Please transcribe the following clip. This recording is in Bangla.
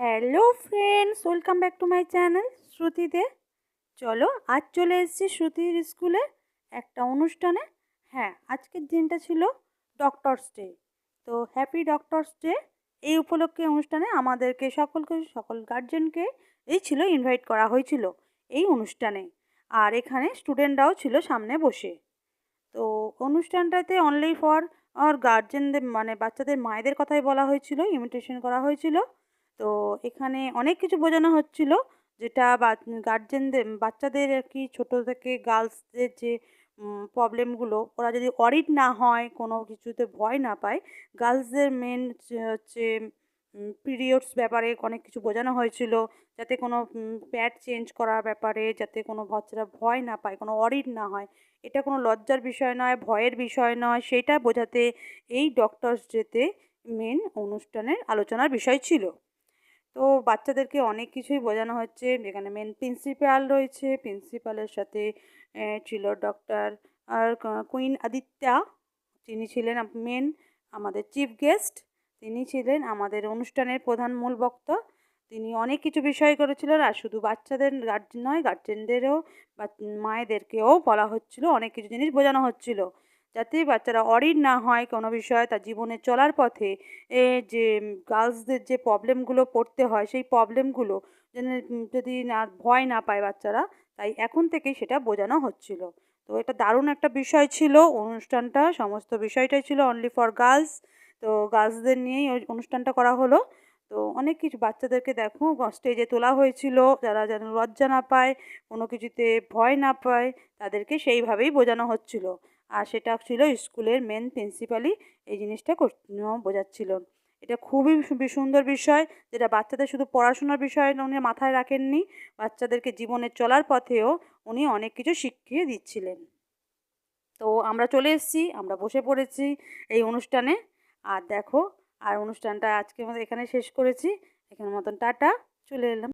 Hello friends, welcome back to my channel শ্রুতিতে চলো, আজ চলে এসেছি শ্রুতির স্কুলে একটা অনুষ্ঠানে। হ্যাঁ আজকের দিনটা ছিল ডক্টরস ডে। তো হ্যাপি ডক্টরস ডে। এই উপলক্ষে অনুষ্ঠানে আমাদেরকে সকলকে, সকল গার্জেনকে এই ছিল, ইনভাইট করা হয়েছিল এই অনুষ্ঠানে। আর এখানে স্টুডেন্টরাও ছিল সামনে বসে। তো অনুষ্ঠানটাতে অনলি ফর আর গার্জেনদের মানে বাচ্চাদের মায়েদের কথাই বলা হয়েছিল ইমিটেশন করা হয়েছিল। তো এখানে অনেক কিছু বোঝানো হচ্ছিল। যেটা গার্জেনদের বাচ্চাদের আর কি ছোটো থেকে গার্লসদের যে প্রবলেমগুলো ওরা যদি অরিড না হয়, কোনো কিছুতে ভয় না পায় গার্লসদের মেন হচ্ছে পিরিয়ডস ব্যাপারে অনেক কিছু বোঝানো হয়েছিল। যাতে কোনো প্যাড চেঞ্জ করার ব্যাপারে, যাতে কোনো বাচ্চারা ভয় না পায়, কোনো অরিড না হয়। এটা কোনো লজ্জার বিষয় নয়, ভয়ের বিষয় নয়, সেটা বোঝাতে এই ডক্টরস ডেতে মেন অনুষ্ঠানের আলোচনার বিষয় ছিল। তো বাচ্চাদেরকে অনেক কিছুই বোঝানো হচ্ছে। এখানে মেন প্রিন্সিপাল রয়েছে। প্রিন্সিপালের সাথে ছিল ডক্টর আর কুইন আদিত্যা। তিনি ছিলেন মেন আমাদের চিফ গেস্ট তিনি ছিলেন আমাদের অনুষ্ঠানের প্রধান মূল বক্তা। তিনি অনেক কিছু বিষয় করেছিলেন আর শুধু বাচ্চাদের গার্জেন নয় গার্জেনদেরও বা, মায়েদেরকেও বলা হচ্ছিল। অনেক কিছু জিনিস বোঝানো হচ্ছিল। যাতে বাচ্চারা অরিড না হয় কোনো বিষয়ে তার জীবনে চলার পথে, এ যে গার্লসদের যে প্রবলেমগুলো পড়তে হয়, সেই প্রবলেমগুলো যেন যদি না, ভয় না পায় বাচ্চারা, তাই এখন থেকেই সেটা বোঝানো হচ্ছিল। তো এটা দারুণ একটা বিষয় ছিল, অনুষ্ঠানটা, সমস্ত বিষয়টাই ছিল অনলি ফর গার্লস তো গার্লসদের নিয়েই ওই অনুষ্ঠানটা করা হলো। তো অনেক কিছু বাচ্চাদেরকে দেখো স্টেজে তোলা হয়েছিল, যারা যেন লজ্জা না পায়, কোনো কিছুতে ভয় না পায়, তাদেরকে সেইভাবেই বোঝানো হচ্ছিল। আর সেটা ছিল স্কুলের মেন প্রিন্সিপালই এই জিনিসটা বোঝাচ্ছিল। এটা খুবই সুন্দর বিষয়, যেটা বাচ্চাদের শুধু পড়াশোনার বিষয় উনি মাথায় রাখেননি। বাচ্চাদেরকে জীবনে চলার পথেও উনি অনেক কিছু শিখিয়ে দিচ্ছিলেন। তো আমরা চলে এসেছি, আমরা বসে পড়েছি এই অনুষ্ঠানে। আর দেখো, আর অনুষ্ঠানটা আজকে আমাদের এখানে শেষ করেছি। এখানের মতন টাটা, চলে এলাম।